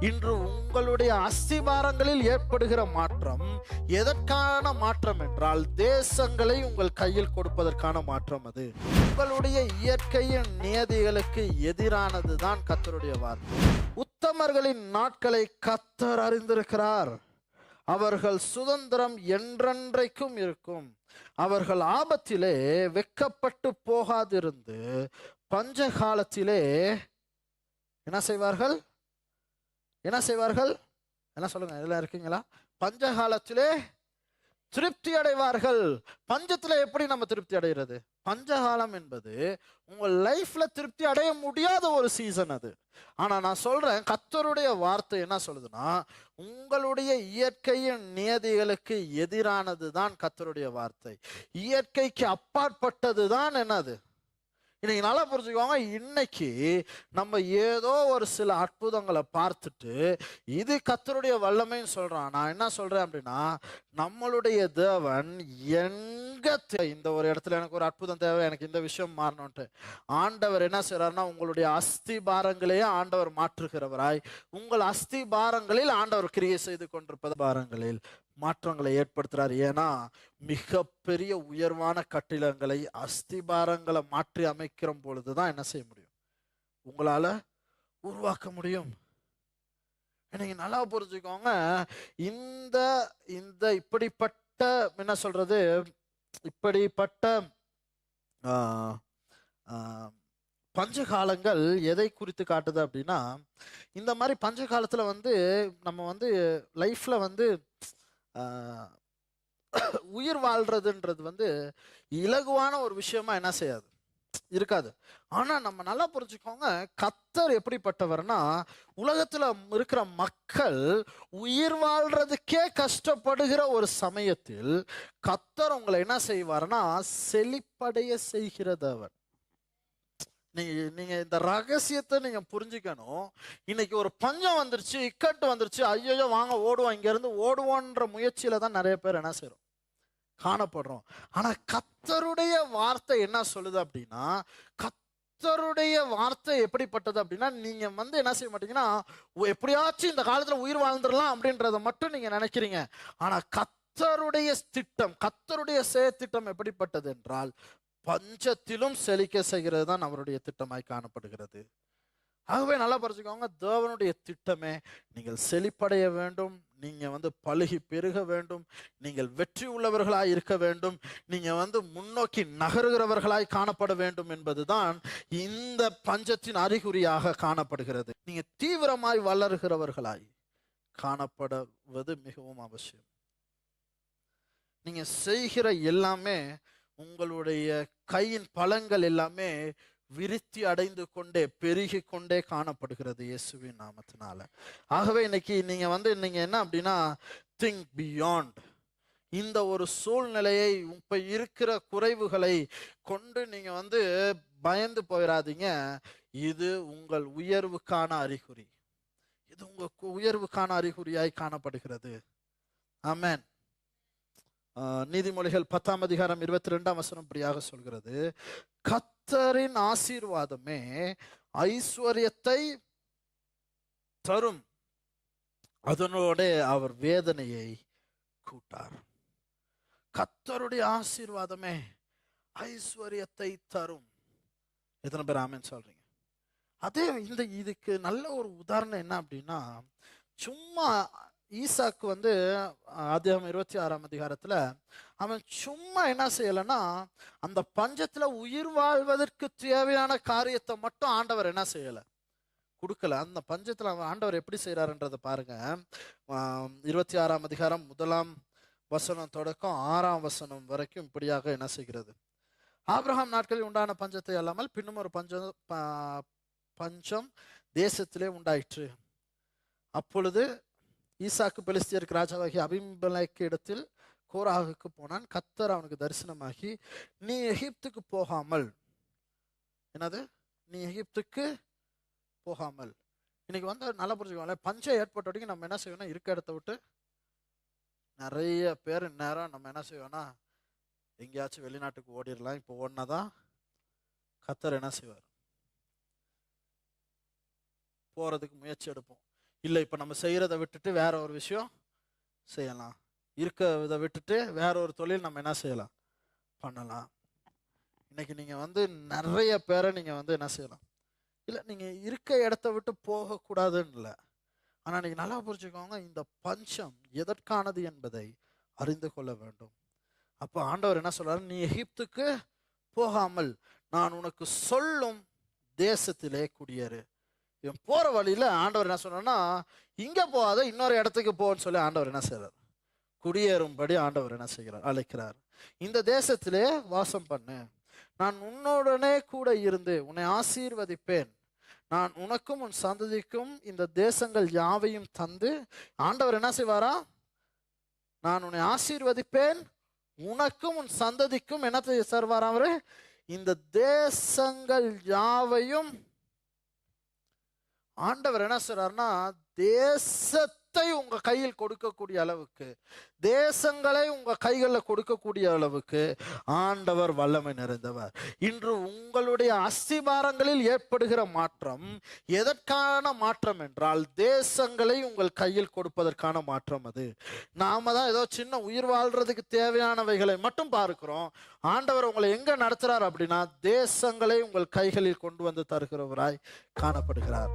இன்று உங்களுடைய அஸ்திபாரங்களில் ஏற்படுகிற மாற்றம் எதற்கான மாற்றம் என்றால் தேசங்களை உங்கள் கையில் கொடுப்பதற்கான மாற்றம் அது. உங்களுடைய இயற்கையின் நியதிகளுக்கு எதிரானது தான் கத்தருடைய வார்த்தை. உத்தமர்களின் நாட்களை கத்தர் அறிந்திருக்கிறார். அவர்கள் சுதந்திரம் என்றென்றைக்கும் இருக்கும். அவர்கள் ஆபத்திலே வெக்கப்பட்டு போகாதிருந்து பஞ்ச காலத்திலே என்ன செய்வார்கள்? என்ன செய்வார்கள்? என்ன சொல்லுங்க இதில் இருக்கீங்களா? பஞ்ச காலத்திலே திருப்தி அடைவார்கள் பஞ்சத்துல எப்படி நம்ம திருப்தி அடைகிறது? பஞ்சகாலம் என்பது உங்கள் லைஃப்ல திருப்தி அடைய முடியாத ஒரு சீசன் அது. ஆனா நான் சொல்றேன் கத்தருடைய வார்த்தை என்ன சொல்லுதுன்னா உங்களுடைய இயற்கையின் நியதிகளுக்கு எதிரானது தான் கத்தருடைய வார்த்தை. இயற்கைக்கு அப்பாற்பட்டது தான் என்னது? இன்னைக்கு நல்லா புரிஞ்சுக்கோங்க. இன்னைக்கு நம்ம ஏதோ ஒரு சில அற்புதங்களை பார்த்துட்டு இது கத்தருடைய வல்லமைன்னு சொல்றான். நான் என்ன சொல்றேன் அப்படின்னா நம்மளுடைய தேவன் எங்க இந்த ஒரு இடத்துல எனக்கு ஒரு அற்புதம் தேவை எனக்கு இந்த விஷயம் மாறணும்ட்டு ஆண்டவர் என்ன செய்யறாருன்னா உங்களுடைய அஸ்தி பாரங்களையே ஆண்டவர் மாற்றுகிறவராய் உங்கள் அஸ்தி பாரங்களில் ஆண்டவர் கிரியை செய்து கொண்டிருப்பது பாரங்களில். மாற்றங்களை ஏற்படுத்துறாரு. ஏன்னா மிகப்பெரிய உயர்வான கட்டிடங்களை அஸ்திபாரங்களை மாற்றி அமைக்கிற பொழுது தான் என்ன செய்ய முடியும்? உங்களால உருவாக்க முடியும். நீங்க நல்லா புரிஞ்சுக்கோங்க. இந்த இந்த இப்படிப்பட்ட என்ன சொல்றது? இப்படிப்பட்ட பஞ்சகாலங்கள் எதை குறித்து காட்டுது அப்படின்னா இந்த மாதிரி பஞ்சகாலத்தில் வந்து நம்ம வந்து லைஃப்ல வந்து உயிர் வாழ்றதுன்றது வந்து இலகுவான ஒரு விஷயமா என்ன செய்யாது? இருக்காது. ஆனால் நம்ம நல்லா புரிஞ்சுக்கோங்க கத்தர் எப்படிப்பட்டவர்னா உலகத்தில் இருக்கிற மக்கள் உயிர் வாழ்றதுக்கே கஷ்டப்படுகிற ஒரு சமயத்தில் கத்தர் உங்களை என்ன செய்வார்னா செழிப்படைய செய்கிறதவர். நீங்க நீங்க இந்த ரகசியத்தை நீங்க புரிஞ்சுக்கணும். இன்னைக்கு ஒரு பஞ்சம் வந்துருச்சு இக்கட்டு வந்துருச்சு ஐயோ வாங்க ஓடுவோம் இங்க இருந்து ஓடுவோன்ற முயற்சியில தான் நிறைய பேர் என்ன செய்கிறோம் காணப்படுறோம். ஆனா கத்தருடைய வார்த்தை என்ன சொல்லுது அப்படின்னா கத்தருடைய வார்த்தை எப்படிப்பட்டது அப்படின்னா நீங்க வந்து என்ன செய்ய மாட்டீங்கன்னா எப்படியாச்சும் இந்த காலத்துல உயிர் வாழ்ந்துடலாம் அப்படின்றத மட்டும் நீங்க நினைக்கிறீங்க. ஆனா கத்தருடைய திட்டம் கத்தருடைய செயற்திட்டம் எப்படிப்பட்டது என்றால் பஞ்சத்திலும் செழிக்க செய்கிறது தான் அவருடைய திட்டமாய் காணப்படுகிறது. ஆகவே நல்லா பறிச்சுக்கோங்க தேவனுடைய திட்டமே நீங்கள் செழிப்படைய வேண்டும் நீங்கள் வந்து பழுகி பெருக வேண்டும் நீங்கள் வெற்றி உள்ளவர்களாய் இருக்க வேண்டும் நீங்கள் வந்து முன்னோக்கி நகருகிறவர்களாய் காணப்பட வேண்டும் என்பதுதான் இந்த பஞ்சத்தின் அறிகுறியாக காணப்படுகிறது. நீங்கள் தீவிரமாய் வளருகிறவர்களாய் காணப்படுவது மிகவும் அவசியம். நீங்கள் செய்கிற எல்லாமே உங்களுடைய கையின் பழங்கள் எல்லாமே விருத்தி அடைந்து கொண்டே பெருகி கொண்டே காணப்படுகிறது இயேசுவின் நாமத்தினால. ஆகவே இன்னைக்கு நீங்க வந்து நீங்க என்ன அப்படின்னா திங்க் பியாண்ட் இந்த ஒரு சூழ்நிலையை இப்ப இருக்கிற குறைவுகளை கொண்டு நீங்க வந்து பயந்து போயிடாதீங்க இது உங்கள் உயர்வுக்கான அறிகுறி. இது உங்க உயர்வுக்கான அறிகுறியாய் காணப்படுகிறது. அமேன் நீதிமொழிகள் பத்தாம் அதிகாரம் இருபத்தி ரெண்டாம் வசனம் இப்படியாக சொல்கிறது. கத்தரின் ஆசீர்வாதமே ஐஸ்வர்யத்தை தரும். அதனோட அவர் வேதனையை கூட்டார். கத்தருடைய ஆசீர்வாதமே ஐஸ்வர்யத்தை தரும். எத்தனை பேர் ஆமென் சொல்றீங்க? அதே இந்த இதுக்கு நல்ல ஒரு உதாரணம் என்ன அப்படின்னா சும்மா ஈசாக்கு வந்து ஆதியாகம் இருபத்தி ஆறாம் அதிகாரத்தில் அவன் சும்மா என்ன செய்யலைன்னா அந்த பஞ்சத்தில் உயிர் வாழ்வதற்கு தேவையான காரியத்தை மட்டும் ஆண்டவர் என்ன செய்யலை. கொடுக்கல. அந்த பஞ்சத்தில் அவன் ஆண்டவர் எப்படி செய்கிறாருன்றதை பாருங்க. இருபத்தி ஆறாம் அதிகாரம் முதலாம் வசனம் தொடக்கம் ஆறாம் வசனம் வரைக்கும் இப்படியாக என்ன செய்கிறது. ஆப்ரஹாம் நாட்களில் உண்டான பஞ்சத்தை அல்லாமல் பின்னும் ஒரு பஞ்சம் ப- பஞ்சம் தேசத்திலே உண்டாயிற்று. அப்பொழுது ஈசாக்கு பெலிஸ்தியருக்கு ராஜாவாகி அபிமலைக்கு இடத்தில் கோராகுக்கு போனான். கத்தர் அவனுக்கு தரிசனமாகி நீ எகிப்துக்கு போகாமல் என்னது? நீ எகிப்துக்கு போகாமல். இன்னைக்கு வந்து நல்லா புரிஞ்சுக்கோங்களேன். பஞ்சம் ஏற்பட்ட வரைக்கும் நம்ம என்ன செய்வோம்னா இருக்க இடத்த விட்டு நிறைய பேர் நேரம் நம்ம என்ன செய்வோம்னா எங்கேயாச்சும் வெளிநாட்டுக்கு ஓடிடலாம். இப்போ ஓடினாதான் கத்தர் என்ன செய்வார்? போகிறதுக்கு முயற்சி எடுப்போம். இல்லை இப்போ நம்ம செய்கிறத விட்டுட்டு வேற ஒரு விஷயம் செய்யலாம். இருக்க இதை விட்டுட்டு வேற ஒரு தொழில் நம்ம என்ன செய்யலாம்? பண்ணலாம். இன்னைக்கு நீங்கள் வந்து நிறைய பேரை நீங்கள் வந்து என்ன செய்யலாம்? இல்லை நீங்கள் இருக்க இடத்த விட்டு போகக்கூடாதுன்னு இல்லை. ஆனால் இன்னைக்கு நல்லா புரிஞ்சுக்கோங்க இந்த பஞ்சம் எதற்கானது என்பதை அறிந்து கொள்ள வேண்டும். அப்போ ஆண்டவர் என்ன சொல்றாரு? நீ எகிப்துக்கு போகாமல் நான் உனக்கு சொல்லும் தேசத்திலே குடியேறு. இவன் போற வழியில ஆண்டவர் என்ன சொன்னார்னா இங்க போகாத இன்னொரு இடத்துக்கு போன்னு சொல்லி ஆண்டவர் என்ன செய்கிறார் குடியேறும்படி ஆண்டவர் என்ன செய்கிறார்? அழைக்கிறார். இந்த தேசத்திலே வாசம் பண்ணு. நான் உன்னோடனே கூட இருந்து உன்னை ஆசீர்வதிப்பேன். நான் உனக்கும் உன் சந்ததிக்கும் இந்த தேசங்கள் யாவையும் தந்து ஆண்டவர் என்ன செய்வாரா? நான் உன்னை ஆசீர்வதிப்பேன். உனக்கும் உன் சந்ததிக்கும் என்ன தருவாராம் அவரு? இந்த தேசங்கள் யாவையும் ஆண்டவர் என்ன சொல்றாருன்னா தேசத்தை உங்க கையில் கொடுக்கக்கூடிய அளவுக்கு தேசங்களை உங்க கைகளில் கொடுக்கக்கூடிய அளவுக்கு ஆண்டவர் வல்லமை நிறைந்தவர். இன்று உங்களுடைய அஸ்திபாரங்களில் ஏற்படுகிற மாற்றம் எதற்கான மாற்றம் என்றால் தேசங்களை உங்கள் கையில் கொடுப்பதற்கான மாற்றம் அது. நாம தான் ஏதோ சின்ன உயிர் வாழ்றதுக்கு தேவையானவைகளை மட்டும் பார்க்கிறோம். ஆண்டவர் உங்களை எங்க நடத்துறார் அப்படின்னா தேசங்களை உங்கள் கைகளில் கொண்டு வந்து தருகிறவராய் காணப்படுகிறார்.